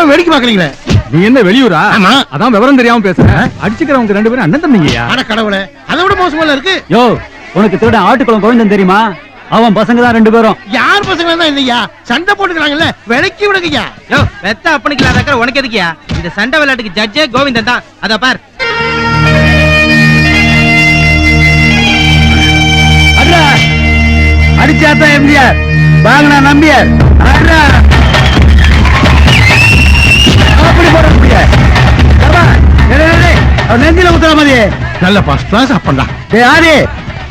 விடாம வேடிக்கை பாக்குறீங்களே நீ என்ன வெளியூரா? ஆமா. அதான் விவரம் தெரியாம பேசுற. அடிச்சுக்கிறவங்க ரெண்டு பேரும் அண்ணன் தம்பிங்கய்யா ஆனா கடவுளே அதை விட மோசமா இருக்கு. யோ உனக்கு திருட ஆட்டுக்குளம் கோவிந்தன் தெரியுமா? அவன் பசங்க தான் ரெண்டு பேரும். யார் பசங்க தான் இல்லையா? சண்டை போட்டுக்கிறாங்கல்ல விலைக்கு விடுங்கய்யா. யோ பெத்த அப்பனுக்கு இல்லாத உனக்கு எதுக்கியா இந்த சண்டை விளையாட்டுக்கு ஜட்ஜே கோவிந்தன் தான். அத பார். அட்ரா. அடிச்சாத்தான் எம்ஜிஆர். வாங்கினா நம்பியார். முடியாது நெஞ்சில மாதிரி நல்ல ஃபர்ஸ்ட் கிளாஸ் அப்பண்டா டேய் ஆதி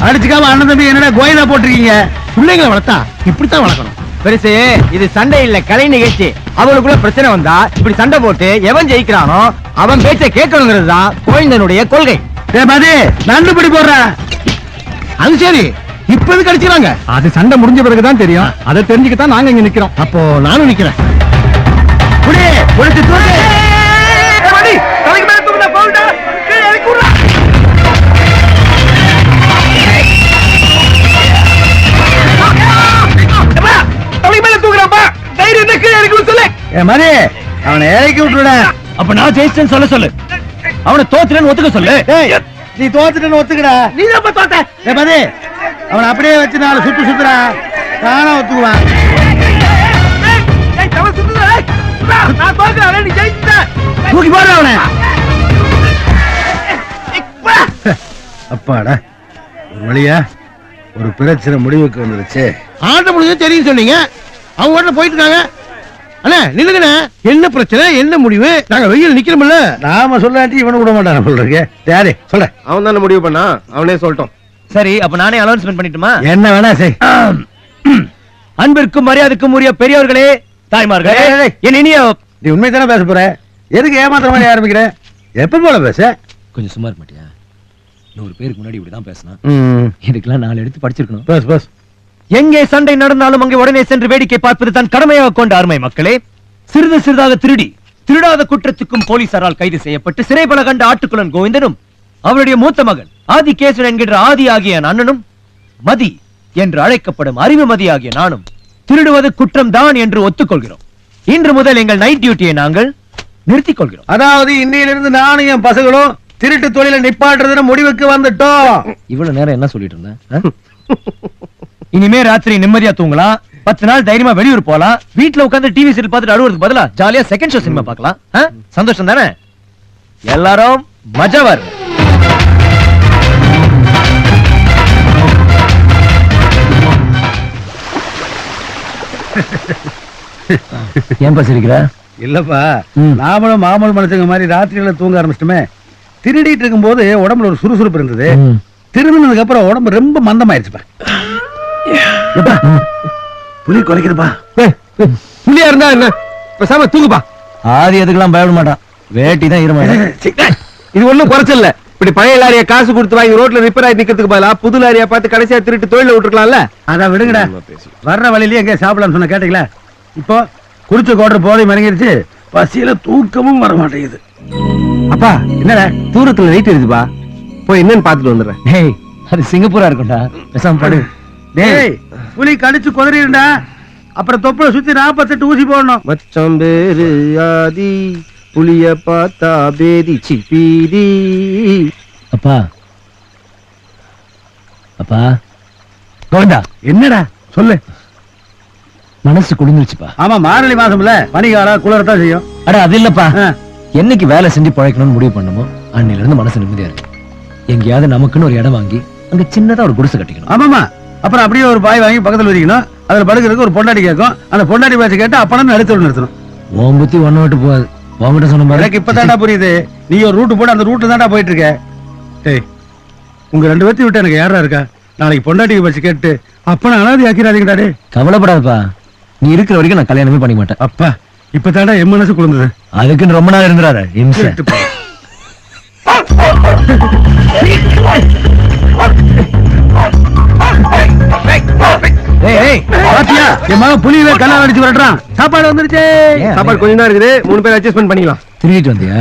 அடிச்சுக்காம அண்ணன் தம்பி என்னடா கோயிலா போட்டிருக்கீங்க? பிள்ளைங்களை வளர்த்தா இப்படித்தான் வளர்க்கணும். பெருசு இது சண்டை இல்ல கலை நிகழ்ச்சி. அவனுக்குள்ள பிரச்சனை வந்தா இப்படி சண்டை போட்டு எவன் ஜெயிக்கிறானோ அவன் பேச்ச கேட்கணுங்கிறது தான் கோவிந்தனுடைய கொள்கை. மதி நண்டு பிடி போடுற. அது சரி இப்ப எதுக்கு அடிச்சுக்கிறாங்க அது சண்டை முடிஞ்ச பிறகுதான் தெரியும். அதை தெரிஞ்சுக்கத்தான் நாங்க இங்க நிக்கிறோம். அப்போ நானும் நிக்கிறேன். மதி அவனை இறக்கி விட்டுட அப்ப நான் ஜெயிச்சேன்னு சொல்ல சொல்லு. அவனை தோத்துறேன்னு ஒத்துக்க சொல்லு. நீ தோத்துட்டேன்னு ஒத்துக்கடா. நீ தான் தோத்த. ஏ மதி அவனை அப்படியே வச்சு நாலு சுத்து சுத்துறா தானா ஒத்துக்குவான். தூக்கி போடுற அவனை. அப்பாடா. ஒரு வழியா ஒரு பிரச்சனை முடிவுக்கு வந்துருச்சு. ஆட்ட முடிஞ்சது தெரியும் சொன்னீங்க. அவங்க வீட்டுல போயிட்டு இருக்காங்க. அண்ணே நில்லுங்கண்ணே. என்ன பிரச்சனை? என்ன முடிவு? நாங்க வெயில் நிக்கிறோம்ல. நாம சொல்லாட்டி இவனு விட மாட்டான் சொல்றீங்க யாரு? சொல்ற. அவன் தானே முடிவு பண்ணா? அவனே சொல்லட்டும். சரி அப்ப நானே அனௌன்ஸ்மெண்ட் பண்ணிட்டுமா? என்ன வேணா செய். அன்பிற்கும் மரியாதைக்கும் உரிய பெரியவர்களே தாய்மார்களே. என் இனிய நீ உண்மை தானே பேச போற? எதுக்கு ஏமாத்துற மாதிரி ஆரம்பிக்கிற? எப்ப போல பேச? கொஞ்சம் சும்மா இருக்க மாட்டியா? நூறு பேருக்கு முன்னாடி இப்படிதான் பேசினான் ம், இதுக்கெல்லாம் நாலு எடுத்து படிச்சிருக்கணும். பேசு பேசு. எங்கே சண்டை நடந்தாலும் அங்கே உடனே சென்று வேடிக்கை பார்ப்பது தன் கடமையாக கொண்ட அருமை மக்களே. சிறிது சிறிதாக திருடி திருடாத குற்றத்துக்கும் போலீசாரால் கைது செய்யப்பட்டு சிறைபல கண்ட ஆட்டுக்குளன் கோவிந்தனும் அவருடைய மூத்த மகன் ஆதிகேசன் என்கின்ற ஆதி ஆகிய அண்ணனும் மதி என்று அழைக்கப்படும் அறிவு மதி ஆகிய நானும் திருடுவது குற்றம் தான் என்று ஒத்துக்கொள்கிறோம். இன்று முதல் எங்கள் நைட் டியூட்டியை நாங்கள் நிறுத்திக் கொள்கிறோம். அதாவது இன்னையிலிருந்து நானும் என் பசங்களும் திருட்டு தொழில நிப்பாட்டுறதுன்னு முடிவுக்கு வந்துட்டோம். இவ்வளவு நேரம் என்ன சொல்லிட்டு இருந்தேன்? இனிமே ராத்திரி நிம்மதியா தூங்கலாம் பத்து நாள் தைரியமா வெளியூர் போலாம் வீட்ல உட்கார்ந்து டிவி சீரியல் பார்த்துட்டு அழுவுறதுக்கு பதிலா ஜாலியா செகண்ட் ஷோ சினிமா பார்க்கலாம்? சந்தோஷம் தானே? எல்லாரும் மஜாவர் ஏன்பா சிரிக்கிற? இல்லப்பா. நாமளும் மாமூல் மனுஷங்க மாதிரி ராத்திரியில தூங்க ஆரம்பிச்சிட்டுமே. திருடிட்டு இருக்கும்போது உடம்புல ஒரு சுறுசுறுப்பு இருந்தது. திரும்பினதுக்கு அப்புறம் உடம்பு ரொம்ப மந்தமாயிருச்சுப்பா புலி குறைக்கிறப்பா புள்ளியா இருந்தா என்ன? பேசாம தூங்குப்பா. ஆதி எதுக்கெல்லாம் பயப்பட மாட்டான். வேட்டி தான் இருமா இது ஒண்ணும் குறைச்சல இப்படி பழைய லாரிய காசு கொடுத்து வாங்கி ரோட்ல ரிப்பேர் ஆகி நிக்கிறதுக்கு பதிலா புது லாரியா பார்த்து கடைசியா திருட்டு தொழில விட்டுருக்கலாம்ல? அதான் விடுங்கடா. வர்ற வழியிலேயே எங்க சாப்பிடலாம்னு சொன்ன கேட்டீங்களா? இப்போ குடிச்ச கோட்டர் போதை மறங்கிருச்சு பசியில தூக்கமும் வர மாட்டேங்குது. அப்பா என்னடா? தூரத்துல லைட் இருக்குப்பா போய் என்னன்னு பாத்துட்டு வந்துடுறேன். டேய் அது சிங்கப்பூரா இருக்கும்டா பேசாம படு. டேய் புலி கடிச்சு குதறிடுண்டா அப்புறம் தொப்புல சுத்தி நாற்பத்தெட்டு ஊசி போடணும். மச்சம் பேரு ஆதி புளிய பார்த்தா பேதி. சிப்பீதி அப்பா. அப்பா. கோவிந்தா என்னடா? சொல்லு. மனசு குளிர்ந்துருச்சுப்பா. ஆமா மார்கழி மாசம்ல பனிகாலம் குளிரத்தான் செய்யும். அட அது இல்லப்பா. என்னைக்கு வேலை செஞ்சு பழைக்கணும்னு முடிவு பண்ணமோ அன்னையில இருந்து மனசு நிம்மதியா இருக்கு. எங்கேயாவது நமக்குன்னு ஒரு இடம் வாங்கி அங்க சின்னதா ஒரு குடிசை கட்டிக்கணும். ஆமாமா அப்புறம் அப்படியே ஒரு பாய் வாங்கி பக்கத்துல வச்சுக்கணும். அதுல படுக்கிறதுக்கு ஒரு பொண்டாட்டி கேட்கும். அந்த பொண்டாட்டி பேச்ச கேட்டு அப்பதான் நடுத்தல் நிறுத்தணும். உன் புத்தி ஒண்ணு விட்டு போகாது. உன்கிட்ட சொன்ன எனக்கு மாதிரி இப்பதான்டா புரியுது. நீ ஒரு ரூட் போட்டு அந்த ரூட்ல தான்டா போயிட்டு இருக்க. டேய் உங்க ரெண்டு பேர்த்தையும் விட்டு எனக்கு யாரா இருக்கா? நாளைக்கு பொண்டாட்டி பேச்சு கேட்டு அப்ப நான் அனாதி ஆக்கிறாதீங்கடா டே கவலைப்படாதப்பா. நீ இருக்கிற வரைக்கும் நான் கல்யாணமே பண்ணிக்க மாட்டேன். அப்பா இப்பதான்டா என் மனசு குளிர்ந்தது. அதுக்குன்னு ரொம்ப நாள் இருந்துறாரு இம்சை. கேட்டு போ. ஏய் ஏய் பாத்தியா? என் மகன் புலியவே கல்யாணம் அடிச்சு வரட்டான் சாப்பாடு வந்துருச்சே? சாப்பாடு கொஞ்சம் தான் இருக்குது. மூணு பேர் அட்ஜஸ்ட்மெண்ட் பண்ணிக்கலாம். திருடிட்டு வந்தியா?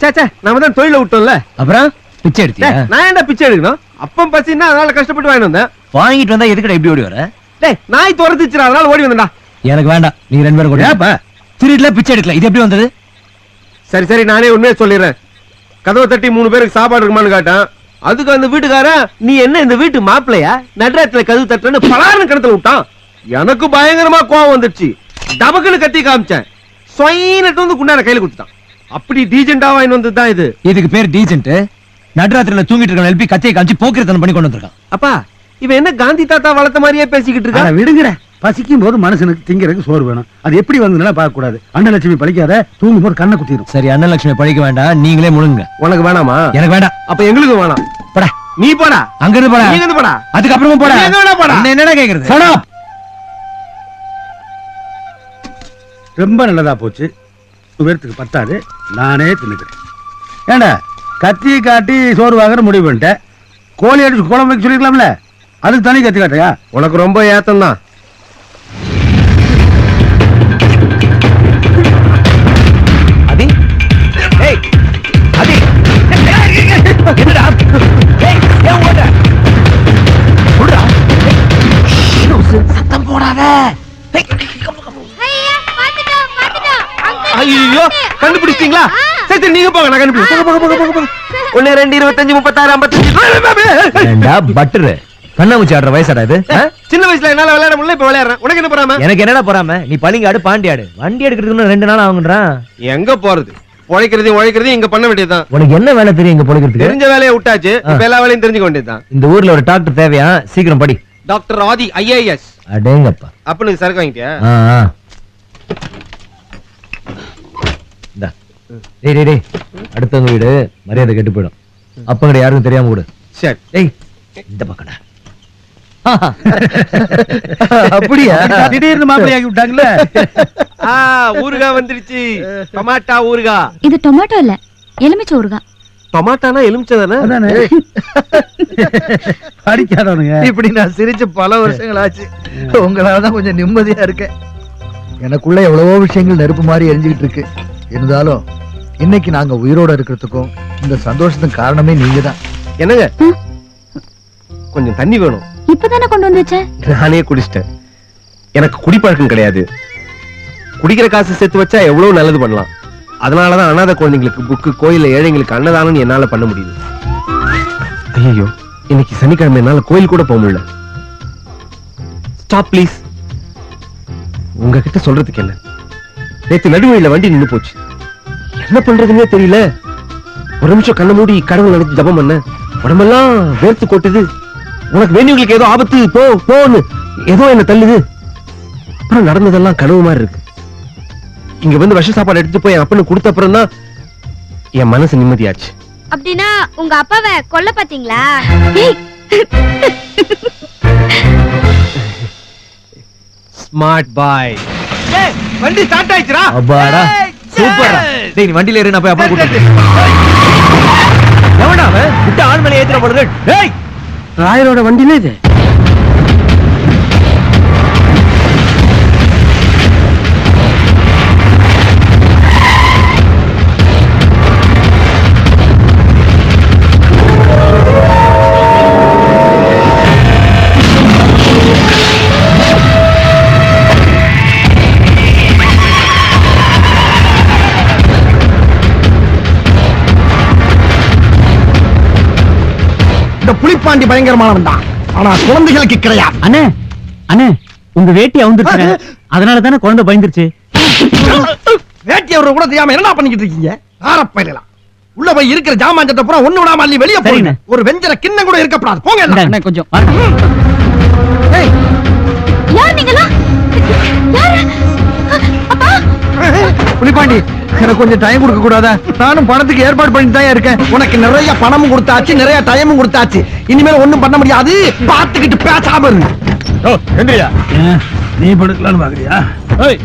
சே சே நாம தான் தொழில விட்டோம்ல. அப்புறம்? பிச்சை எடுத்தியா? நான் என்ன பிச்சை எடுக்கணும்? அப்பம் பசின்னா அதனால கஷ்டப்பட்டு வாங்கிட்டு வந்தேன். வாங்கிட்டு வந்தா எதுக்குடா இப்படி ஓடி வர? டேய் நாய் துரத்துச்சுடா அதனால ஓடி வந்தேன்டா. எனக்கு வேண்டாம். நீ ரெண்டு பேரும் கூட ஏப்பா? திருடல பிச்சை எடுக்கல. இது எப்படி வந்தது? சரி சரி நானே உண்மையை சொல்லிடுறேன். கதவை தட்டி மூணு பேருக்கு சாப்பாடு இருக்குமான்னு கேட்டான். அதுக்கு அந்த வீட்டுக்காரன் நீ என்ன இந்த வீட்டு மாப்பிள்ளையா? நடுராத்துல கதவு தட்டுறன்னு பலாருன்னு கிணத்துல விட்டான். எனக்கு பயங்கரமா கோவம் வந்துடுச்சு. டபக்குன்னு கத்தி காமிச்சேன். சொயினட்டு வந்து குண்டான கையில கொடுத்துட்டான். அப்படி டீஜென்டா வாங்கி வந்தது தான் இது. இதுக்கு பேர் டீசென்ட் நடுராத்திரில தூங்கிட்டு இருக்க எழுப்பி கத்தியை காமிச்சு போக்கிரத்தனம் பண்ணி கொண்டு வந்திருக்கான். அப்பா இவன் என்ன காந்தி தாத்தா வளர்த்த மாதிரியே பேசிக்கிட்டு அட இருக்கான் விடுங்கட. பசிக்கும் போது மனுஷனுக்கு திங்கிறதுக்கு சோறு வேணும். அது எப்படி வந்ததுன்னா பார்க்க கூடாது அன்னலட்சுமி பழிக்காத தூங்கும் போது கண்ணை குத்திடும் சரி அண்ணலட்சுமி பழிக்க வேண்டாம். நீங்களே முழுங்க. உனக்கு வேணாமா? எனக்கு வேண்டாம். அப்ப எங்களுக்கு வேணாம். போடா. நீ போடா. அங்க இருந்து போடா. நீ இருந்து போடா. போடா. எங்க வேணா போடா. என்ன என்னடா கேக்குறது? Up! ரொம்ப நல்லதா போச்சு. பேர்த்துக்கு பத்தாது. நானே தின்னுக்கிறேன். ஏண்டா கத்தி காட்டி சோறு வாங்குற முடிவு பண்ணிட்டேன் கோழி அடிச்சு குழம்பு வைக்க சொல்லிருக்கலாம்ல. அதுக்கு தனி கத்தி காட்டையா உனக்கு ரொம்ப ஏத்தம் தான் என்னடா? ஏய் ஏன் ஓடுற? ஓடுடா சத்தம் போடாத. ஐயோ கண்டுபிடிச்சிட்டீங்களா? சரி சரி நீங்க போங்க நான் கண்டுபிடிச்சேன் போங்க போங்க போங்க போங்க ஒன்னு ரெண்டு இருபத்தஞ்சு முப்பத்தாறு ஐம்பத்தஞ்சு. பட்டரு? கண்ணாமூச்சி ஆடுற வயசாடா இது? சின்ன வயசுல என்னால விளையாட முடியல இப்ப விளையாடுறேன். உனக்கு என்ன போறாம? எனக்கு என்னடா போறாம? நீ பளிங்கு ஆடு பாண்டி ஆடு வண்டி எடுக்கிறதுக்கு ரெண்டு நாள் ஆகுன்றான் எங்க போறது? உழைக்கிறதையும் உழைக்கிறதையும் இங்க பண்ண வேண்டியதுதான். உனக்கு என்ன வேலை தெரியும் இங்க பொழைக்கிறதுக்கு? தெரிஞ்ச வேலையை விட்டாச்சு இப்ப எல்லா வேலையும் தெரிஞ்சுக்க வேண்டியதுதான். இந்த ஊர்ல ஒரு டாக்டர் தேவையா? சீக்கிரம் படி. Doctor Aadhi IAS. அடேங்கப்பா. அப்ப நீ சரக்கு வாங்கிட்டியா. டேய் டேய் டேய். அடுத்தவங்க வீடு மரியாதை கெட்டு போயிடும். அப்பங்கட யாருக்கும் தெரியாம கொடு. சரி. டேய் இந்த பக்கடா அப்படியா? திடீர்னு மாப்பிள்ளையாக்கி விட்டாங்கல்ல ஆ ஊறுகாய் வந்துருச்சு டொமாட்டா ஊறுகாய். இது டொமேட்டோ இல்ல எலுமிச்சை ஊறுகாய். டொமாட்டானா எலுமிச்சை தானே படிக்காதவனுங்க. இப்படி நான் சிரிச்சு பல வருஷங்கள் ஆச்சு. உங்களால தான் கொஞ்சம் நிம்மதியா இருக்கேன். எனக்குள்ள எவ்வளவோ விஷயங்கள் நெருப்பு மாதிரி எரிஞ்சுக்கிட்டு இருக்கு. இருந்தாலும் இன்னைக்கு நாங்க உயிரோட இருக்கிறதுக்கும் இந்த சந்தோஷத்துக்கு காரணமே நீங்க தான் என்னங்க கொஞ்சம் தண்ணி வேணும். இப்பதானே கொண்டு வந்து வச்சேன் நானே குடிச்சிட்டேன். எனக்கு குடிப்பழக்கம் கிடையாது. குடிக்கிற காசு சேர்த்து வச்சா எவ்வளவு நல்லது பண்ணலாம். அதனாலதான் அனாத குழந்தைங்களுக்கு புக்கு கோயில்ல ஏழைங்களுக்கு அன்னதானம் என்னால பண்ண முடியுது. ஐயோ இன்னைக்கு சனிக்கிழமை என்னால கோயில் கூட போக முடியல. ஸ்டாப் ப்ளீஸ் உங்ககிட்ட சொல்றதுக்கு என்ன? நேத்து நடுவழியில வண்டி நின்று போச்சு. என்ன பண்றதுன்னே தெரியல. ஒரு நிமிஷம் கண்ணை மூடி கடவுள் நினைச்சு ஜபம் பண்ண உடம்பெல்லாம் வேர்த்து கொட்டுது. உனக்கு வேண்டியவங்களுக்கு ஏதோ ஆபத்து போ போன்னு ஏதோ என்ன தள்ளுது. அப்புறம் நடந்ததெல்லாம் கனவு மாதிரி இருக்கு. இங்க வந்து விஷ சாப்பாடு எடுத்துட்டு போய் என் அப்பனுக்கு கொடுத்த அப்புறம் தான் என் மனசு நிம்மதியாச்சு. அப்படின்னா உங்க அப்பாவை கொல்ல பாத்தீங்களா ஸ்மார்ட் பாய் வண்டி ஸ்டார்ட் ஆயிடுச்சுடா. அப்பாடா சூப்பர் டேய் நீ வண்டியில ஏறு நான் போய் அப்பா கூட்டிட்டு எவன்டா அவன்? விட்டு ஆள் மேல ஏத்துற போடுறது. டேய்! ராயரோட வண்டியில இது? புலிப்பாண்டி பயங்கரமானவன் தான் ஆனா குழந்தைகளுக்கு கிடையாது. அண்ணே அண்ணே உங்க வேட்டி அவுந்துருச்சு அதனால தானே குழந்தை பயந்துருச்சு. வேட்டி அவரை கூட தெரியாம என்ன பண்ணிக்கிட்டு இருக்கீங்க? ஆரப்பயிலாம் உள்ள போய் இருக்கிற ஜாமான் பூரா ஒண்ணு விடாம அள்ளி வெளியே சரிண்ணே. ஒரு வெஞ்சர கிண்ணம் கூட இருக்கப்படாது. போங்க கொஞ்சம். ஏய், யார் நீங்களா? யாரு? புலிப்பாண்டி எனக்கு கொஞ்சம் டைம் கொடுக்க கூடாதா? நானும் பணத்துக்கு ஏற்பாடு பண்ணிட்டு தான் இருக்கேன். உனக்கு நிறைய பணமும் கொடுத்தாச்சு நிறைய டைமும் கொடுத்தாச்சு. இனிமேல் ஒண்ணும் பண்ண முடியாது. பார்த்துக்கிட்டு பேசாம எந்திரியா? நீ படுக்கலாம்னு பாக்குறியா?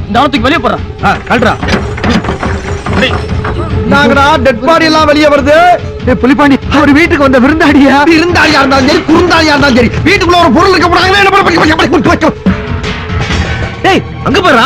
இந்த அவத்துக்கு வெளியே ஆ, கழட்டுறா நாங்கடா டெட் பாடி எல்லாம் வெளியே வருது. ஏய், புலிப்பாண்டி அவர் வீட்டுக்கு வந்த விருந்தாடியா இருந்தாலியா இருந்தாலும் சரி குறுந்தாலியா இருந்தாலும் சரி வீட்டுக்குள்ள ஒரு பொருள் இருக்க போறாங்க என்ன பண்ண டேய் அங்க போறா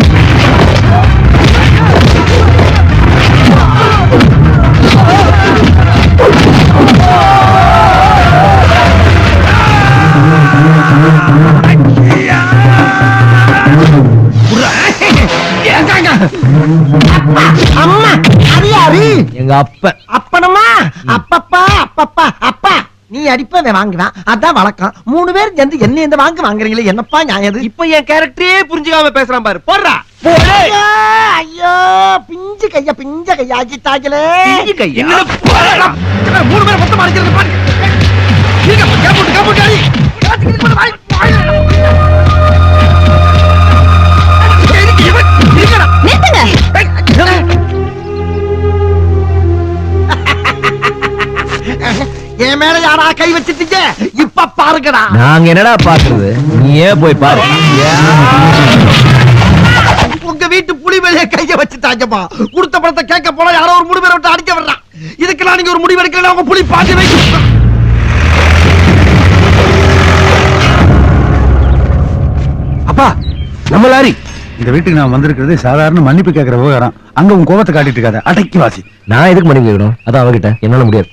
நீ அடிப்பவன் வாங்குவான். அதான் வழக்கம். மூணு பேர் சேர்ந்து என்ன இந்த வாங்க வாங்குறீங்களே என்னப்பா நியாயம் இப்ப என் கேரக்டரே புரிஞ்சுக்காம பேசுறான் பாரு. போடுறா. ஐயோ, ஐயோ பிஞ்சு கையா பிஞ்ச கையா ஆக்கிட்டாங்களே. பிஞ்சு கையா? மூணு பேர் மொத்தமா அடிக்கிறது பாரு. இருக்க, கேப்போட்டு, கேப்போட்டு அடி. என் மேல யாரா கை வச்சிட்டீங்க? இப்ப பாருங்கடா. நாங்க என்னடா பாக்குறது நீயே போய் பாரு. உங்க வீட்டு புலி மேலே கைய வச்சுட்டாங்கப்பா கொடுத்த பணத்தை கேட்க போனா யாரோ ஒரு முடிவு விட்டு அடிக்க வர்றான் இதுக்கெல்லாம் நீங்க ஒரு முடிவு எடுக்கல உங்க புலி பாட்டி வைக்க அப்பா நம்ம லாரி. இந்த வீட்டுக்கு நான் வந்திருக்கிறது சாதாரண மன்னிப்பு கேட்கிற விவகாரம். அங்க உன் கோபத்தை காட்டிட்டு இருக்காத. அடக்கி வாசி நான் எதுக்கு மணி கேட்கணும்? அதான் அவகிட்ட. என்னால முடியாது.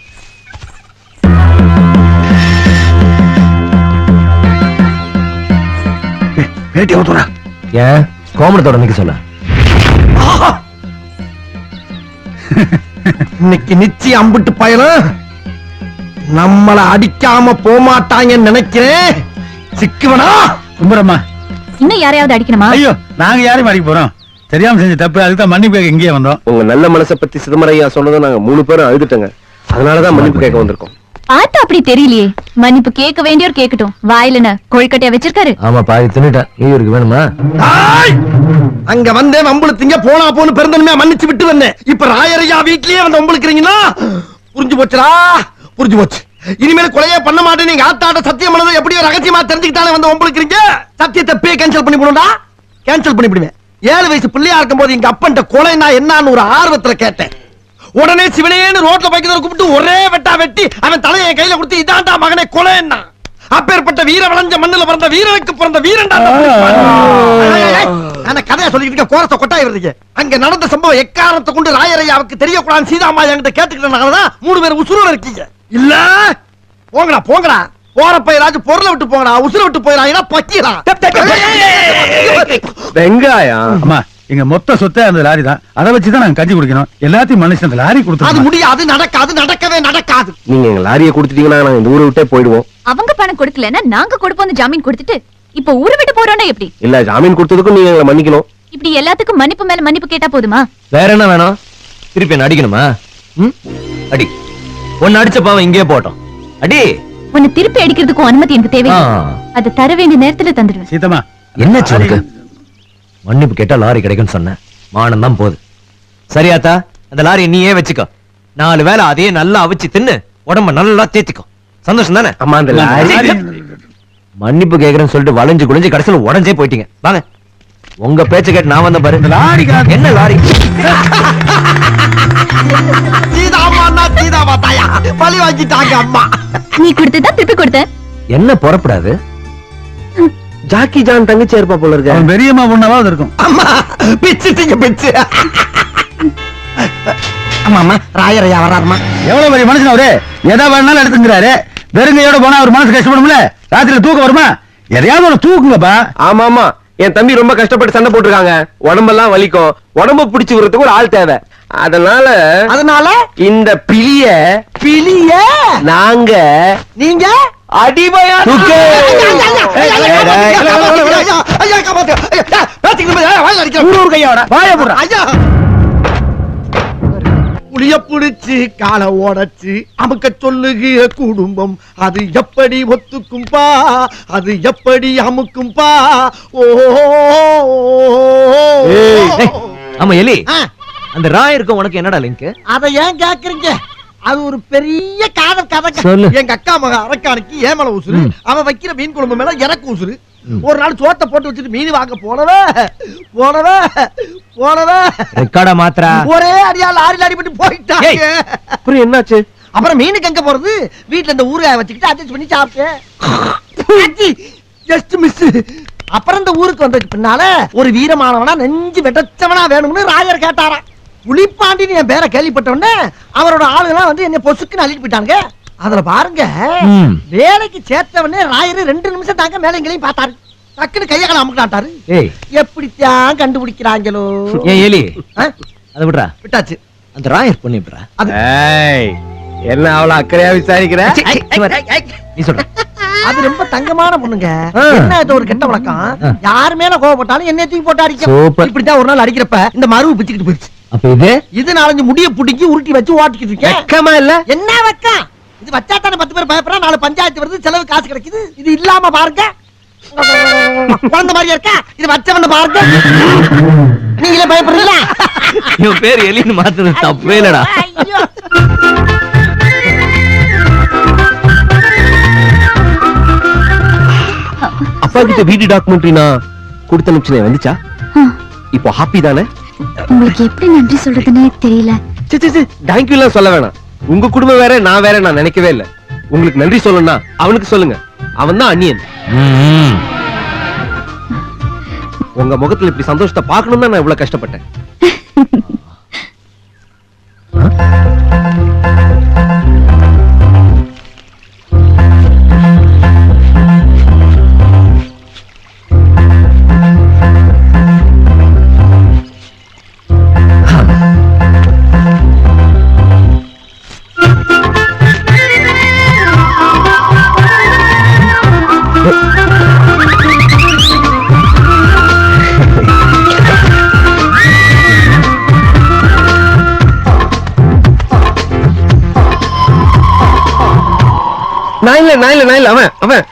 வேட்டி ஊத்துறா ஏன்? கோமணத்தோட நிக்க சொல்ல இன்னைக்கு நிச்சயம் அம்பிட்டு பயணம். நம்மள அடிக்காம போமாட்டாங்கன்னு நினைக்கிறேன். சிக்குவனா? கும்பரம்மா. இன்னும் யாரையாவது அடிக்கணுமா? ஐயோ நாங்க யாரையும் அடிக்க போறோம். தெரியாம செஞ்ச தப்பு அதுக்கு தான் மன்னிப்பு கேட்க இங்கேயே வந்தோம். உங்க நல்ல மனசை பத்தி சிதம்பரையா சொன்னதை நாங்க மூணு பேரும் அழுதுட்டோங்க. அதனாலதான் மன்னிப்பு கேட்க வந்திருக்கோம். பார்த்தா அப்படி தெரியலையே. மன்னிப்பு கேட்க வேண்டியோர் கேட்கட்டும். வாயிலன கொழுக்கட்டையா வச்சிருக்காரு? ஆமா பாதி தின்னுட்டேன். நீ இருக்கு வேணுமா? ஆய்! அங்க வந்தேன் வம்புழுத்தீங்க போனா போன்னு பெருந்தன்மையா மன்னிச்சு விட்டு வந்தேன். இப்ப ராயரையா வீட்லயே வந்து வம்புழுக்கிறீங்கன்னா புரிஞ்சு போச்சுடா புரிஞ்சு போச்சு. இனிமேல் கொலையே பண்ண மாட்டேன் நீங்க ஆத்தாட்ட சத்தியம் பண்ணதை எப்படியோ ரகசியமா தெரிஞ்சுக்கிட்டாலே வந்து வம்புழுக்கிறீங்க சத்தியத்தை பே கேன்சல் பண்ணி போடுடா கேன்சல் பண்ணி விடுவேன் ஏழு வயசு பிள்ளையா இருக்கும்போது எங்க அப்பன்ட்ட கொலைனா என்னன்னு ஒரு ஆர்வத்துல கேட்டேன். உடனே சிவனேன்னு ரோட்ல பைக்கிறத கூப்பிட்டு ஒரே வெட்டா வெட்டி அவன் தலையை கையில கொடுத்து இதான்டா மகனே கொலைன்னா அப்பேற்பட்ட வீர விளைஞ்ச மண்ணுல பிறந்த வீரனுக்கு பிறந்த வீரன்டா அந்த கதையை இருக்க கோரத்தை கொட்டாய் வருதுங்க அங்க நடந்த சம்பவம் எக்காரணத்தை கொண்டு ராயரையாவுக்கு தெரியக்கூடாது சீதாமா என்கிட்ட கேட்டுக்கிட்டனாலதான் மூணு பேர் உசுரோட இருக்கீங்க இல்ல போங்கடா போங்கடா போறப்ப ஏதாச்சும் பொருளை விட்டு போங்கடா உசுர விட்டு போயிடா பக்கிடா வெங்காயம் அம்மா எங்க மொத்த சொத்தை அந்த லாரி தான். அதை வச்சு தான் நாங்க கஞ்சி குடிக்கணும். எல்லாத்தையும் மனுஷன் அந்த லாரி அது கொடுத்து முடியாது நடக்காது நடக்கவே நடக்காது. நீங்க எங்க லாரியை கொடுத்துட்டீங்கன்னா நாங்க இந்த ஊரை விட்டே போயிடுவோம். அவங்க பணம் கொடுக்கலன்னா நாங்க கொடுப்போம் ஜாமீன் கொடுத்துட்டு இப்ப ஊரு விட்டு போறோம்னா எப்படி? இல்ல ஜாமீன் கொடுத்ததுக்கும் நீங்க எங்களை மன்னிக்கணும். இப்படி எல்லாத்துக்கும் மன்னிப்பு மேல மன்னிப்பு கேட்டா போதுமா? வேற என்ன வேணும்? திருப்பி என்ன அடிக்கணுமா? அடி. ஒன்னு அடிச்ச பாவம் இங்கேயே போட்டோம். அடி. உன்னை திருப்பி அடிக்கிறதுக்கும் அனுமதி எனக்கு தேவை. அதை தர வேண்டிய நேரத்துல தந்துடுவேன். சீதம்மா என்ன உனக்கு மன்னிப்பு கேட்டா லாரி கிடைக்கும்னு சொன்னேன். மானம் தான் போகுது சரியாத்தா அந்த லாரியை நீயே வச்சுக்கோ. நாலு வேளை அதையே நல்லா அவிச்சு தின்னு உடம்ப நல்லா தேத்திக்கோ. சந்தோஷம் தானே? அம்மா அந்த லாரி மன்னிப்பு கேக்குறேன்னு சொல்லிட்டு வளைஞ்சு குளிஞ்சு கடைசியில் உடஞ்சே போயிட்டீங்க. வாங்க. உங்க பேச்ச கேட்டு நான் வந்த பாரு. லாரி என்ன லாரி? நீ கொடுத்ததான் திருப்பி கொடுத்தேன். என்ன புறப்படாது? ஜாக்கி ஜான் தங்கச்சியா இருப்பா போல இருக்க. அவன் பெரியம்மா பொண்ணாவது இருக்கும். அம்மா பிச்சுட்டீங்க பிச்சு. ஆமா அம்மா ராயரையா வராருமா எவ்வளவு பெரிய மனுஷன் அவரு? எதா வேணாலும் எடுத்துங்கிறாரு. வெறுங்கையோட போனா அவர் மனசு கஷ்டப்படும்ல? ராத்திரில தூக்கம் வருமா? எதையாவது ஒண்ணு தூக்குங்கப்பா. ஆமா ஆமா. என் தம்பி ரொம்ப கஷ்டப்பட்டு சண்டை போட்டிருக்காங்க. உடம்பெல்லாம் வலிக்கும். உடம்ப பிடிச்சு விடுறதுக்கு ஒரு ஆள் தேவை. அதனால அதனால? இந்த பிலிய பிலிய நாங்க நீங்க? அடிமையா. புளிய புடிச்சு கால ஓடச்சு அமுக்க சொல்லுகிற குடும்பம் அது எப்படி ஒத்துக்கும்பா அது எப்படி அமுக்கும்பா ஓ ஆமா எலி அந்த ராயருக்கும் உனக்கு என்னடா லிங்க் அத ஏன் கேக்குறீங்க அது ஒரு பெரிய காதல் கதை சொல்லு. எங்க அக்கா மக அரக்கானுக்கு ஏமல உசுரு ம். அவன் வைக்கிற மீன் குழம்பு மேல எனக்கு உசுரு ம். ஒரு நாள் சோத்தை போட்டு வச்சுட்டு மீன் வாங்க போனவ போனவ போனவ ரெக்கார்டா மாத்திரா ஒரே அடியா லாரி லாரி பண்ணி போயிட்டாங்க அப்புறம் என்னாச்சு? அப்புறம் மீனுக்கு எங்க போறது? வீட்டுல இந்த ஊறுகாய வச்சுக்கிட்டு அட்ஜஸ்ட் பண்ணி சாப்பிட்டேன். ஜஸ்ட் மிஸ் அப்புறம் இந்த ஊருக்கு வந்ததுக்கு பின்னால ஒரு வீரமானவனா நெஞ்சு வெட்டச்சவனா வேணும்னு ராயர் கேட்டாராம். புலிப்பாண்டின்னு என் பேரை கேள்விப்பட்ட உடனே அவரோட ஆளுங்கெல்லாம் வந்து என்ன பொசுக்குன்னு அள்ளிட்டு போயிட்டாங்க அதுல பாருங்க. வேலைக்கு சேர்த்தவனே ராயர் ரெண்டு நிமிஷம் தாங்க மேல எங்களையும் பார்த்தாரு. டக்குன்னு கையை கால அமுக்கிட்டாரு ஏய். எப்படித்தான் கண்டுபிடிக்கிறாங்களோ. ஏன் ஏலி? அதை விட்றா. விட்டாச்சு. அந்த ராயர் பொண்ணு விட்றா. ஏய் என்ன அவ்வளவு அக்கறையா விசாரிக்கிற. நீ சொல்ற. அது ரொம்ப தங்கமான பொண்ணுங்க. என்ன இது ஒரு கெட்ட வழக்கம். யார் மேல கோவப்பட்டாலும் என்ன தூக்கி போட்டு அடிக்கும். சூப்பர். இப்படித்தான் ஒரு நாள் அடிக்கிறப்ப இந்த மருவு பிச்சுக்கிட்டு போயிடுச்சு. அப்ப இது? இது நாலஞ்சு முடிய புடிக்கி உருட்டி வச்சு ஓட்டிக்கிட்டு இருக்கேன். வெக்கமா இல்ல? என்ன வெக்கம்? இது வச்சா தானே பத்து பேர் பயப்படுறா நாலு பஞ்சாயத்து வருது செலவு காசு கிடைக்குது. இது இல்லாம பாருங்க. குழந்தை மாதிரி இருக்கா? இது வச்சவன பாருங்க. நீங்களே பயப்படுறீங்களா? இவன் பேர் எலின்னு மாத்துறது தப்பே இல்லடா. அப்பா கிட்ட வீடு டாக்குமெண்ட்ரி நான் கொடுத்து அனுப்பிச்சேன் வந்துச்சா இப்போ ஹாப்பி தானே? உங்களுக்கு எப்படி நன்றி சொல்றதுன்னே தெரியல. தேங்க்யூ எல்லாம் சொல்ல வேணாம். உங்க குடும்பம் வேற நான் வேற நான் நினைக்கவே இல்ல. உங்களுக்கு நன்றி சொல்லணும்னா அவனுக்கு சொல்லுங்க. அவன் தான் அந்நியன். உங்க முகத்துல இப்படி சந்தோஷத்தை பார்க்கணும் தான் நான் இவ்வளவு கஷ்டப்பட்டேன். நான் இல்ல நான் இல்ல நான் இல்ல. அவன் அவன்.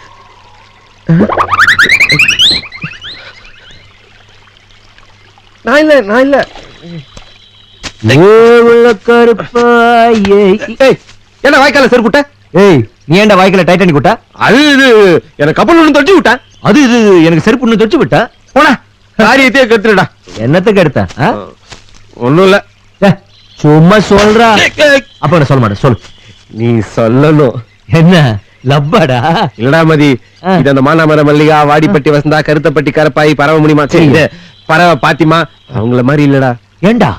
நான் இல்ல நான் இல்ல. என்ன வாய்க்கால செருப்புட்ட ஏய் நீ ஏன்டா வாய்க்கல டைட்டானிக் விட்டா? அது இது எனக்கு கப்பல் ஒண்ணு தொட்டி விட்டேன் அது இது எனக்கு செருப்பு ஒண்ணு தொச்சு விட்டா. போடா காரியத்தையே கத்துடா என்னத்துக்கு எடுத்த? ஒண்ணும் இல்ல. சும்மா சொல்றா. அப்ப சொல்ல மாட்டேன் சொல்லு. நீ சொல்லணும். என்ன? லப்பாடா? இல்லடா மதி. இது அந்த மானாமர மல்லிகா வாடிப்பட்டி வசந்தா கருத்தப்பட்டி கரப்பாய் பறவை முடியுமா சரி பறவை பாத்திமா அவங்கள மாதிரி இல்லடா. ஏன்டா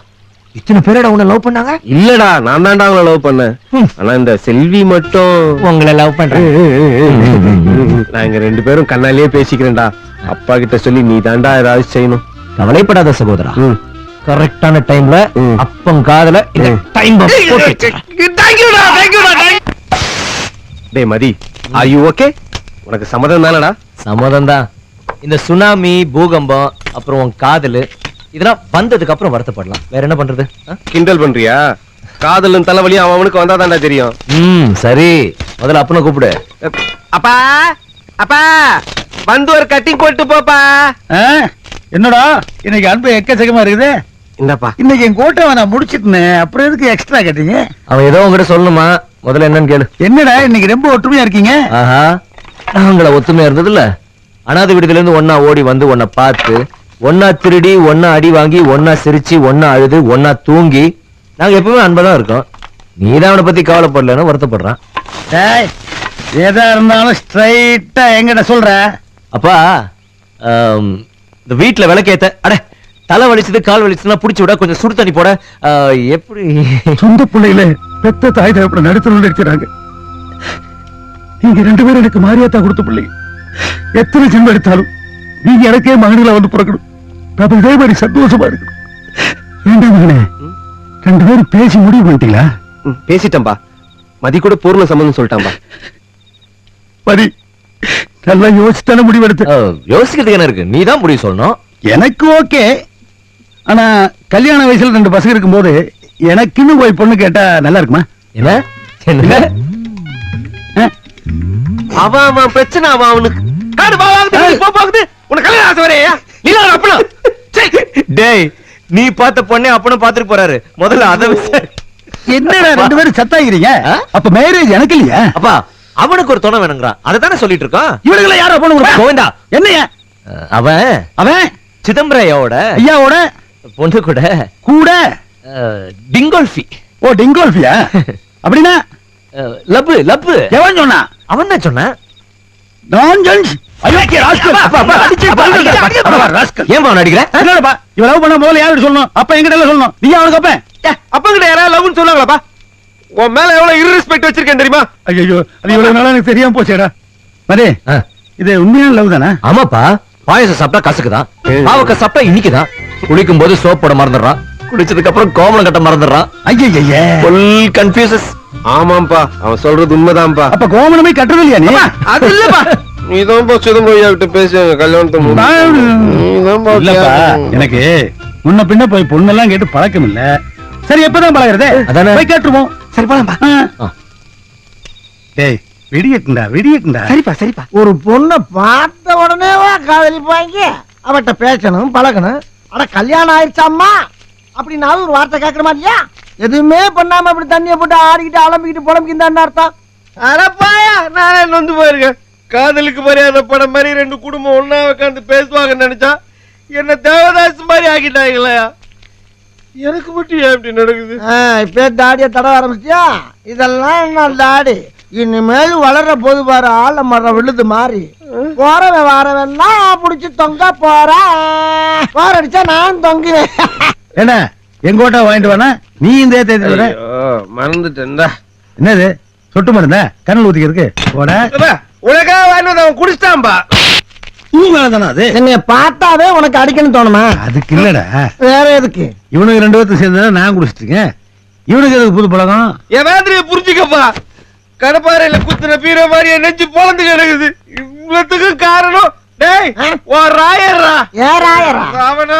இத்தனை பேரடா உன்னை லவ் பண்ணாங்க? இல்லடா நான் தான்டா அவங்கள லவ் பண்ணேன். ஆனா இந்த செல்வி மட்டும் உங்களை லவ் பண்றேன். நாங்க ரெண்டு பேரும் கண்ணாலேயே பேசிக்கிறேன்டா. அப்பா கிட்ட சொல்லி நீ தாண்டா ஏதாவது செய்யணும். கவலைப்படாத சகோதரா. கரெக்டான டைம்ல. அப்பம் காதல டைம் டேய் மதி. ஆர் யூ ஓகே உனக்கு சம்மதம் தானடா? சம்மதம் தான் இந்த சுனாமி பூகம்பம் அப்புறம் உன் காதலு இதெல்லாம் வந்ததுக்கு அப்புறம் வருத்தப்படலாம். வேற என்ன பண்றது? ஆ? கிண்டல் பண்றியா? காதலும் தலைவலியும் அவன் அவனுக்கு வந்தா தாண்டா தெரியும். ம் சரி. முதல்ல அப்பனை கூப்பிடு. அப்பா அப்பா வந்து ஒரு கட்டிங் போட்டு போப்பா. ஆ? என்னடா? இன்னைக்கு அன்பு எக்கச்சக்கமா இருக்குது. இந்தாப்பா. இன்னைக்கு என் கோட்டை நான் முடிச்சிட்டேன் அப்புறம் எதுக்கு எக்ஸ்ட்ரா கேட்டீங்க அவன் ஏதோ உங்ககிட்ட சொல்லணுமா? முதல்ல என்னன்னு கேளு. என்னடா இன்னைக்கு ரொம்ப ஒற்றுமையா இருக்கீங்க? ஆஹா நாங்கள ஒத்துமையா இருந்தது இல்ல அனாதை விடுதல இருந்து ஒன்னா ஓடி வந்து உன்னை பார்த்து ஒன்னா திருடி ஒன்னா அடி வாங்கி ஒன்னா சிரிச்சு ஒன்னா அழுது ஒன்னா தூங்கி நாங்க எப்பவுமே அன்பா இருக்கோம். நீதான் அவனை பத்தி கவலைப்படலன்னு வருத்தப்படுறான். டேய், எதா இருந்தாலும் ஸ்ட்ரைட்டா எங்கிட்ட சொல்ற. அப்பா ஆம், இந்த வீட்டுல விளக்கேத்த அட தலை வலிச்சது கால் வலிச்சதுன்னா புடிச்சு விட கொஞ்சம் சுடு தண்ணி போட. ஆ, எப்படி? சொந்த பிள்ளையில பெத்த தாய் தகப்பட நடுத்தணும்னு இருக்கிறாங்க. நீங்க ரெண்டு பேரும் எனக்கு மாரியாத்தா கொடுத்த பிள்ளை எத்தனை ஜென்மம் எடுத்தாலும் நீங்க எனக்கே மகனில வந்து பிறக்கணும். அப்ப இதே மாதிரி சந்தோஷமா இருக்கணும். ஏண்டா மகனே ரெண்டு பேரும் பேசி முடிவு பண்ணிட்டீங்களா? ம், பேசிட்டேன்பா. மதி கூட பூர்ண சம்மந்தம் சொல்லிட்டான்பா. மதி நல்லா யோசித்தான முடிவெடுத்து. ஆ, யோசிக்கிறதுக்கு என்ன இருக்கு? நீதான் முடிவு சொல்லணும். எனக்கு ஓகே. ஆனா கல்யாண வயசுல ரெண்டு பசங்க இருக்கும்போது எனக்குன்னு போய் பொண்ணு கேட்டா நல்லா இருக்குமா? என்ன? என்ன? அவன் அவன் பிரச்சனை அவன் அவனுக்கு. காடு பாவாகுது போ பாக்குது உனக்கு கல்யாணம் ஆசை வரையா? நீ தான் அப்பனா டேய் நீ பார்த்த பொண்ணே அப்பனும் பாத்துட்டு போறாரு. முதல்ல அத. என்னடா ரெண்டு பேரும் சத்தாகிறீங்க? அப்ப மேரேஜ் எனக்கு இல்லையா? அப்பா அவனுக்கு ஒரு துணை வேணுங்கிறான். அதை தானே சொல்லிட்டு இருக்கோம்? இவனுங்களை யாரோ பொண்ணு கொடுப்பா? கோவிந்தா. என்னையா? அவன். அவன்? சிதம்பரையோட ஐயாவோட? பொண்ணு கூட. கூட? டிங்கோல்ஃபி. ஓ டிங்கோல்ஃபியா? அப்படின்னா? லப்பு லப்பு. எவன் சொன்னா அவன் தான் சொன்னான். நான்ஜென்ஸ். சொன்னாங்களா உன் மேல எவ்வளவு இர்ரெஸ்பெக்ட் வச்சிருக்கேன் தெரியுமா? ஐயோ அது இவ்வளவு நாளா எனக்கு தெரியாம போச்சேடா. மதே இது உண்மையான லவ் தானே? ஆமாப்பா. பாயசம் சாப்பிட்டா கசுக்குதான். பாவக்க சாப்பிட்டா இன்னைக்குதான் குளிக்கும் போது சோப்போட மறந்துடுறான். குளிச்சதுக்கு அப்புறம் கோமலம் கட்ட மறந்துடுறான். ஐயய்ய ஃபுல் கன்ஃபியூசஸ் ஆமாம்பா அவன் சொல்றது உண்மைதான்ப்பா. அப்ப கோமணமே கட்டுறது இல்லையா நீ அது இல்லப்பா. நீதான் சிதம்பரம் கிட்ட பேசி கல்யாணத்தை நான் நீதான்ப்பா இல்லப்பா எனக்கு முன்ன பின்ன போய் பொண்ணெல்லாம் கேட்டு பழக்கம் இல்ல சரி எப்பதான் பழகுறது? அதானே. போய் கேட்டுருவோம். சரி போலாம்பா. டேய் வெடியட்டுண்டா வெடியட்டுண்டா சரிப்பா சரிப்பா. ஒரு பொண்ணை பார்த்த உடனேவா காதலிப்பாங்க. அவட்ட பேசணும் பழகணும். அட கல்யாணம் ஆயிடுச்சாம்மா? அப்படின்னாலும் ஒரு வார்த்தை கேட்கணுமா இல்லையா? எதுவுமே பண்ணாம அப்படி தண்ணியை போட்டு ஆடிக்கிட்டு அலம்பிக்கிட்டு புலம்பிக்கிட்டு அர்த்தம். அடப்பாயா நானே நொந்து போயிருக்கேன். காதலுக்கு மரியாதை படம் மாதிரி ரெண்டு குடும்பம் ஒண்ணா உட்காந்து பேசுவாங்கன்னு நினைச்சா என்ன தேவதாஸ் மாதிரி ஆக்கிட்டாங்களா. எனக்கு மட்டும் ஏன் இப்படி நடக்குது? இப்பே தாடியை தட ஆரம்பிச்சியா இதெல்லாம் என்ன தாடி? இனிமேல் வளர்ற போது பாரு ஆள மரம் விழுது மாறி போறவன் வாரவெல்லாம் புடிச்சு தொங்க போற அடிச்சா நான் தொங்குவேன் என்ன? எங்கோட்டா வாங்கிட்டு வானா? நீ இந்த தேதி வர? ஐயோ, மறந்துட்டேன்டா. என்னது? சொட்டு மருந்தா? கண்ணல் ஊத்திக்கிறதுக்கு? போட. அப்பா, உனக்காக வாங்கி வந்து அவன் குடிச்சிட்டான்பா பார்த்தாவே உனக்கு அடிக்கணும் தோணுமா? அதுக்கு இல்லடா. வேற எதுக்கு? இவனுக்கு ரெண்டு பேர்த்து சேர்ந்து நான் குடிச்சிட்டுருக்கேன். இவனுக்கு எதுக்கு புது பழக்கம் என் வேதனைய புரிஞ்சுக்கப்பா. கடப்பாறையில குத்துன பீர மாதிரி நெஞ்சு பொழந்து கிடக்குது. இவ்வளவுக்கு காரணம் டேய் ஆ? உன் ராயர்ரா. ஏறாயிரா அவனா.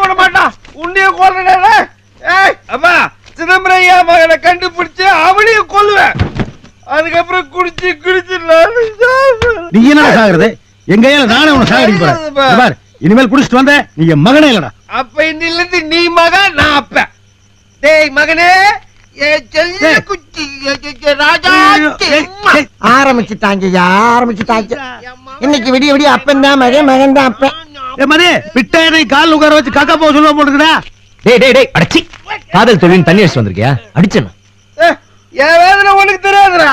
போட மாட்டான். உன்னைய கொல்றடா ஏய் அப்பா சிதம்பரம் ஐயா மகனை கண்டுபிடிச்சு அவனையும் கொல்லுவேன். அதுக்கப்புறம் குடிச்சு குடிச்சு. நீ என்ன சாகுறது? எங்க கையில நானே சாகடிக்க போறேன். பாரு இனிமேல் குடிச்சிட்டு வந்த நீ என் மகனே இல்லடா. அப்ப இன்னில இருந்து நீ மகன் நான் அப்ப டேய் மகனே செல்ல ராஜா ஆரம்பிச்சுட்டாங்க ஆரம்பிச்சுட்டாங்க. இன்னைக்கு விடிய விடிய அப்பன் தான் மகன் மகன் தான் அப்பன். ஏ மதே விட்டாயனை கால் உட்கார வச்சு காக்கா போக சொல்லுவா போட்டுக்கடா டேய் டேய் டேய் அடிச்சி. காதல் தொழில் தண்ணி அடிச்சு வந்திருக்கியா? அடிச்சேன் என் வேதனை உனக்கு தெரியாதுடா.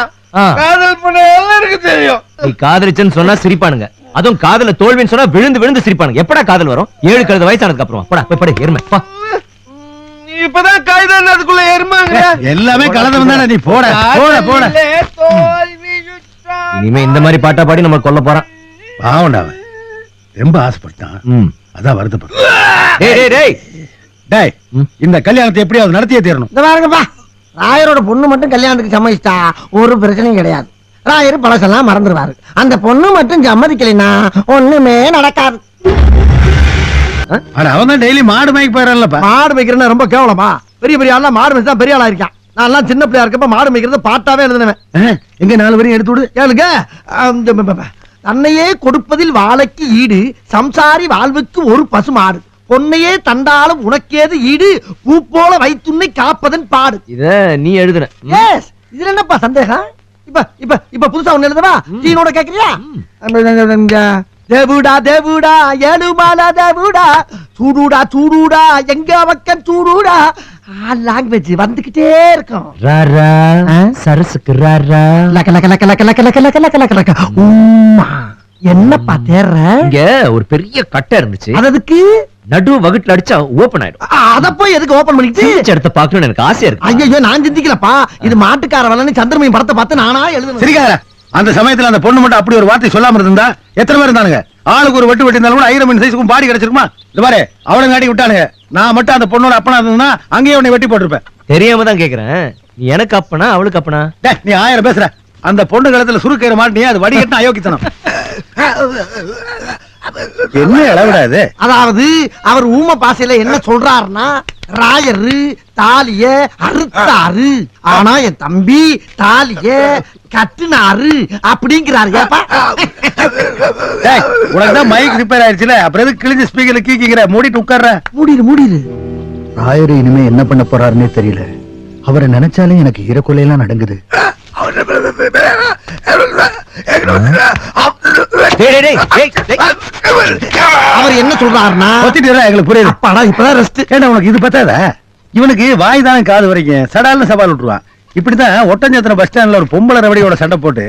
காதல் பண்ண எல்லாம் எனக்கு தெரியும். நீ காதலிச்சேன்னு சொன்னா சிரிப்பானுங்க. அதுவும் காதல தோல்வின்னு சொன்னா விழுந்து விழுந்து சிரிப்பானுங்க. எப்படா காதல் வரும்? ஏழு கழுத வயசானதுக்கு அப்புறம். போடா போய் படு நீ இப்பதான் காய்தான் அதுக்குள்ள எருமாங்க எல்லாமே கலந்து தானே நீ போட போட போட. இனிமே இந்த மாதிரி பாட்டா பாடி நம்ம கொல்ல போறான். பாவண்டா ரொம்ப ஆசைப்பட்டான். ம். அதான் வருத்தப்படும் டேய் டேய் டேய். இந்த கல்யாணத்தை எப்படியாவது நடத்தியே தீரணும். இந்த பாருங்கப்பா ராயரோட பொண்ணு மட்டும் கல்யாணத்துக்கு சம்மதிச்சிட்டா ஒரு பிரச்சனையும் கிடையாது. ராயர் பழசெல்லாம் மறந்துடுவாரு அந்த பொண்ணு மட்டும் சம்மதிக்கலைன்னா ஒண்ணுமே நடக்காது. ஆனா அவன் தான் டெய்லி மாடு மேய்க்க போயிடறான்லப்பா. மாடு மேய்க்கிறேன்னா ரொம்ப கேவலமா? பெரிய பெரிய ஆள்லாம் மாடு மேய்ச்சி தான் பெரிய ஆளா இருக்கான். நான் எல்லாம் சின்ன பிள்ளையா இருக்கப்ப மாடு மேய்க்கிறது பாட்டாவே எழுதுனவன். எங்க நாலு வரையும் எடுத்து விடு. கேளுங்க. தன்னையே கொடுப்பதில் வாழைக்கு ஈடு சம்சாரி வாழ்வுக்கு ஒரு பசு மாடு பொன்னையே தந்தாலும் உனக்கேது ஈடு பூ போல வைத்துன்னை காப்பதன் பாடு. இத நீ எழுதுன. இதுல என்னப்பா சந்தேகம்? இப்ப இப்ப இப்ப புதுசா ஒண்ணு எழுதவா? சீனோட கேக்குறியா? தேவுடா தேவுடா ஏழுமாலா தேவுடா. சூடுடா சூடுடா எங்க பக்கம் சூடுடா. லாங்குவேஜ் வந்துகிட்டே இருக்கும். ராரா? சரசுக்கு ராரா. லக்க லக்க லக்க லக்க லக்க லக்க லக்க லக்க லக்க லக்க. உம்மா என்னப்பா தேர்ற? இங்க ஒரு பெரிய கட்டை இருந்துச்சு. அது அதுக்கு நடு வகுட்டுல அடிச்சா ஓபன் ஆயிடும். அத போய் எதுக்கு ஓபன் பண்ணிட்டு இடத்த பாக்கணும்னு எனக்கு ஆசையா இருக்கு. ஐயோ நான் சிந்திக்கலப்பா. இது மாட்டுக்கார வளன்னு சந்திரமையும் படத்தை பார்த்து நானா எழுதுனேன் சரிக்காத அந்த சமயத்துல அந்த பொண்ணு மட்டும் அப்படி ஒரு வார்த்தை சொல்லாம இருந்தா எத்தனை பேர் இருந்தானுங்க? ஆளுக்கு ஒரு வெட்டு வெட்டி இருந்தாலும் கூட ஐரமன் சைஸுக்கும் பாடி கிடைச்சிருக்குமா? இந்த பாரு அவளுங்க காட்டி விட்டானுங்க. நான் மட்டும் அந்த பொண்ணோட அப்பனா இருந்தா அங்கேயே உன்னை வெட்டி போட்டிருப்பேன். தெரியாம தான் கேக்குறேன். எனக்கு அப்பனா அவளுக்கு அப்பனா? நீ ஆயிரம் பேசுற. அந்த பொண்ணு கழுத்துல சுருக்கிற மாட்டினியா அது வடிகட்டின அயோக்கித்தனம் என்ன இளவிடா இது அதாவது அவர் ஊம பாசையில என்ன சொல்றாருன்னா ராயரு தாலிய அறுத்தாரு. ஆனா என் தம்பி தாலிய கட்டுனாரு அப்படிங்கிறாரு. ஏப்பா? டேய், உனக்கு தான் மைக் ரிப்பேர் ஆயிடுச்சுல? அப்புறம் எதுக்கு கிழிஞ்ச ஸ்பீக்கர்ல கீக்கிக்கிற? மூடிட்டு உட்கார்ற. மூடிடு மூடிடு ராயர் இனிமே என்ன பண்ண போறாருன்னே தெரியல. அவரை நினைச்சாலே எனக்கு ஈரக்குலையெல்லாம் நடங்குது. அவர் என்ன சொல்றாருன்னா எங்களுக்கு புரியுது. அப்பாடா இப்பதான் ரெஸ்ட் ஏண்டா உனக்கு இது பத்தாதா? இவனுக்கு வாய் தான் காது வரைக்கும். சடால்னு சவால் விட்டுருவான். இப்படிதான் ஒட்டஞ்சத்திர பஸ் ஸ்டாண்ட்ல ஒரு பொம்பளை ரவடியோட சண்டை போட்டு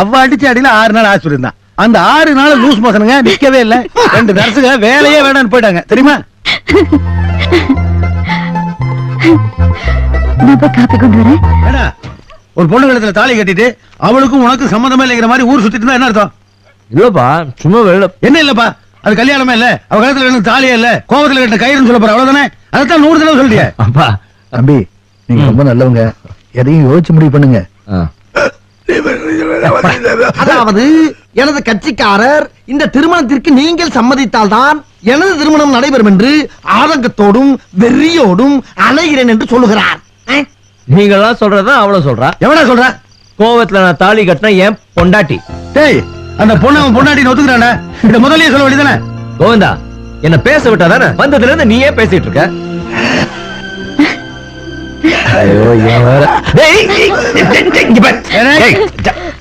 அவ அடிச்ச அடியில ஆறு நாள் ஆஸ்பத்திரி இருந்தான். அந்த ஆறு நாள் லூஸ் மோசனுங்க நிக்கவே இல்ல. ரெண்டு நர்ஸுங்க வேலையே வேணாம்னு போயிட்டாங்க. தெரியுமா? நான் போய் காப்பி கொண்டு வரேன். ஏடா ஒரு பொண்ணு கழுத்துல தாலி கட்டிட்டு அவளுக்கும் உனக்கு சம்மந்தமே இல்லைங்கிற மாதிரி ஊர் சுத்திட்டு இருந்தா என்ன அர்த்தம்? இல்லப்பா சும்மா வெளில என்ன இல்லப்பா? அது கல்யாணமே இல்ல. அவ கழுத்துல எனக்கு தாலியே இல்ல. கோவத்துல கட்ட கயிறுன்னு சொல்ல போற. அவ்வளவுதானே? அதைத்தான் நூறு தடவை சொல்லிட்டியே அப்பா தம்பி நீங்க ரொம்ப நல்லவங்க. எதையும் யோசிச்சு முடிவு பண்ணுங்க. அதாவது எனது கட்சிக்காரர் இந்த திருமணத்திற்கு நீங்கள் சம்மதித்தால்தான் எனது திருமணம் நடைபெறும் என்று ஆதங்கத்தோடும் வெறியோடும் அலைகிறேன் என்று சொல்லுகிறார். அஹ்? நீங்கெல்லாம் சொல்றதுதான் அவளும் சொல்றா? எவனா சொல்ற? கோவத்துல நான் தாலி கட்டினா ஏன் பொண்டாட்டி. டேய் அந்த பொண்ணு அவன் பொண்டாட்டி ஒத்துக்கிறானே? இந்த முதல்லயே சொல்ல வேண்டியதானே கோவிந்தா என்ன பேச விட்டா தானே வந்ததுல இருந்து நீயே பேசிட்டு இருக்க.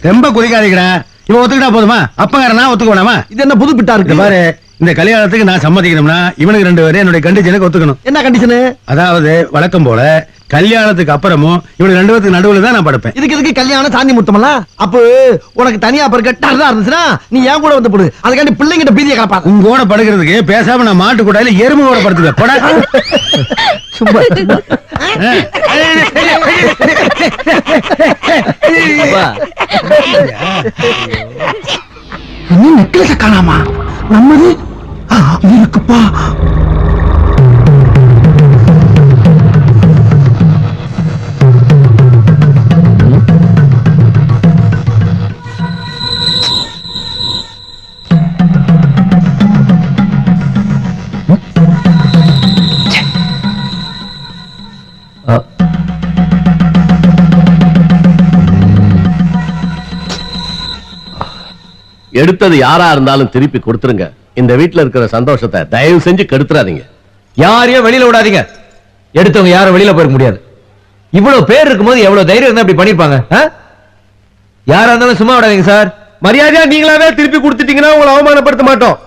ரொம்ப குதிக்காதீங்கடா. இவன் ஒத்துக்கிட்டா போதுமா? அப்பங்காரனா ஒத்துக்க வேணாமா இது என்ன புதுப்பிட்டா இந்த இருக்கு? பாரு இந்த கல்யாணத்துக்கு நான் சம்மதிக்கணும்னா இவனுக்கு ரெண்டு பேரும் என்னுடைய கண்டிஷனுக்கு ஒத்துக்கணும். என்ன கண்டிஷனு அதாவது வழக்கம் போல கல்யாணத்துக்கு அப்புறமும் இவனுக்கு ரெண்டு பேருக்கு நடுவுல தான் நான் படுப்பேன். இதுக்கு இதுக்கு கல்யாணம் சாந்தி முத்தமல்ல? அப்போ உனக்கு தனியா பிறகு டர்ரா இருந்துச்சுன்னா நீ ஏன் கூட வந்து போடு? அதுக்காண்டி பிள்ளைங்கிட்ட பீதியை கலப்பாத. உங்க கூட படுக்கிறதுக்கு பேசாம நான் மாட்டு கூடாயில எருமை கூட படுத்துக்க போடா. சும்மா. நெக்லஸ காணாமா? நம்மது இருக்குப்பா எடுத்தது யாரா இருந்தாலும் திருப்பி கொடுத்துருங்க. இந்த வீட்ல இருக்கிற சந்தோஷத்தை தயவு செஞ்சு கெடுத்துறாதீங்க. யாரையும் வெளியில விடாதீங்க. எடுத்தவங்க யாரும் வெளியில போயிருக்க முடியாது. இவ்வளவு பேர் இருக்கும்போது எவ்வளவு தைரியம் இருந்தா இப்படி பண்ணிருப்பாங்க? யாரா இருந்தாலும் சும்மா விடாதீங்க சார். மரியாதையா நீங்களாவே திருப்பி கொடுத்துட்டீங்கன்னா உங்களை அவமானப்படுத்த மாட்டோம்.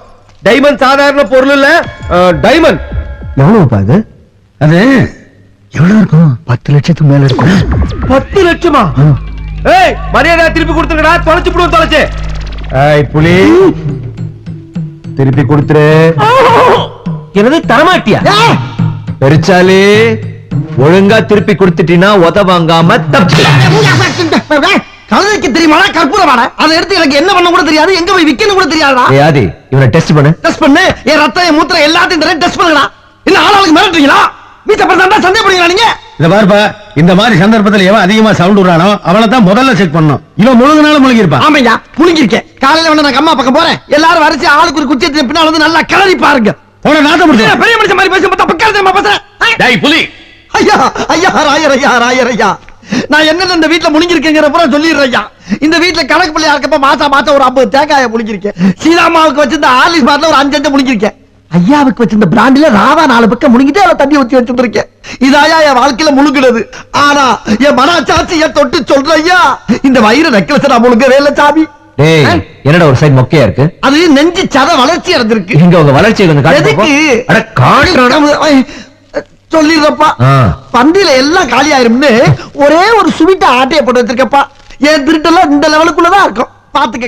டைமண்ட் சாதாரண பொருள் இல்ல டைமண்ட் எவ்வளவுப்பா இது? அது எவ்வளவு இருக்கும்? பத்து லட்சத்துக்கு மேல இருக்கும். பத்து லட்சமா? ஏய் மரியாதை திருப்பி கொடுத்துருங்கடா. தொலைச்சு விடுவோம் தொலைச்சு. புலி. திருப்பி கொடுத்துரு. எனது தரமாட்டியா? பெருச்சாலி ஒழுங்கா திருப்பி கொடுத்துட்டீங்கன்னா உத வாங்காம தப்பு கழுதைக்கு தெரியுமாடா கற்பூரமாடா அதை எடுத்து எனக்கு என்ன பண்ண கூட தெரியாது எங்க போய் விக்கணும் கூட தெரியாதா ஏய் ஆதி இவனை டெஸ்ட் பண்ணு. டெஸ்ட் பண்ணு. என் ரத்தம் என் மூத்திரம் எல்லாத்தையும் தரேன் டெஸ்ட் பண்ணுங்கடா. என்ன ஆளாளுக்கு மிரட்டுறீங்களா? மீச பிரதாண்டா சந்தேகப்படுறீங்களா நீங்க? இத பாருப்பா. இந்த மாதிரி சந்தர்ப்பத்துல எவன் அதிகமா சவுண்ட் விடுறானோ அவனை தான் முதல்ல செக் பண்ணணும். இவன் முழுகினாலும் முழுகி இருப்பான் ஆமையா முழுங்கிருக்கேன் காலையில வந்து நான் அம்மா பக்கம் போறேன். எல்லாரும் வரிசை ஆளுக்கு ஒரு குச்சி பின்னால் வந்து நல்லா கிளறி பாருங்க. போன நாத்த முடிச்சு பெரிய மனுஷன் மாதிரி பேச பார்த்தா பக்கம் தெரியுமா பேசுறேன்! டேய் புலி. ஐயா ஐயா ராயர் ஐயா ராயர் ஐயா. நான் என்னென்ன இந்த வீட்டுல முழுங்கிருக்கேங்கிற பூரா சொல்லிடுறேன் ஐயா. இந்த வீட்டுல கணக்கு பிள்ளையா இருக்கப்ப மாசா மாசம் ஒரு ஐம்பது தேங்காய முழுங்கிருக்கேன் சீதாமாவுக்கு வச்சிருந்த ஆலிஸ் பாட்டில் ஒரு அஞ்சு அஞ்சு முழுங்கிருக்கேன் ஐயாவுக்கு வச்சிருந்த பிராண்டில ராவா நாலு பக்கம் முழுங்கிட்டு அவளை தண்ணி ஊத்தி வச்சிருந்திருக்கேன். இதாயா என் வாழ்க்கையில முழுங்குனது. ஆனா என் மனச்சாட்சிய தொட்டு சொல்ற ஐயா இந்த வயிறு நெக்லஸ் நான் முழுங்கவே இல்ல சாமி? என்னடா ஒரு சைடு மொக்கையா இருக்கு? அது நெஞ்சு சத வளர்ச்சி அடைஞ்சிருக்கு. இங்க உங்க வளர்ச்சியை கொஞ்சம் காட்டு எதுக்கு? பாப்போம். அட காட்டுறா சொல்லிடுறப்பா. பந்தியில எல்லாம் காலி ஆயிரும்னு ஒரே ஒரு சுவிட்ட ஆட்டைய போட்டு வச்சிருக்கப்பா. என் திருட்டெல்லாம் இந்த லெவலுக்குள்ளதான் இருக்கும். பாத்துக்க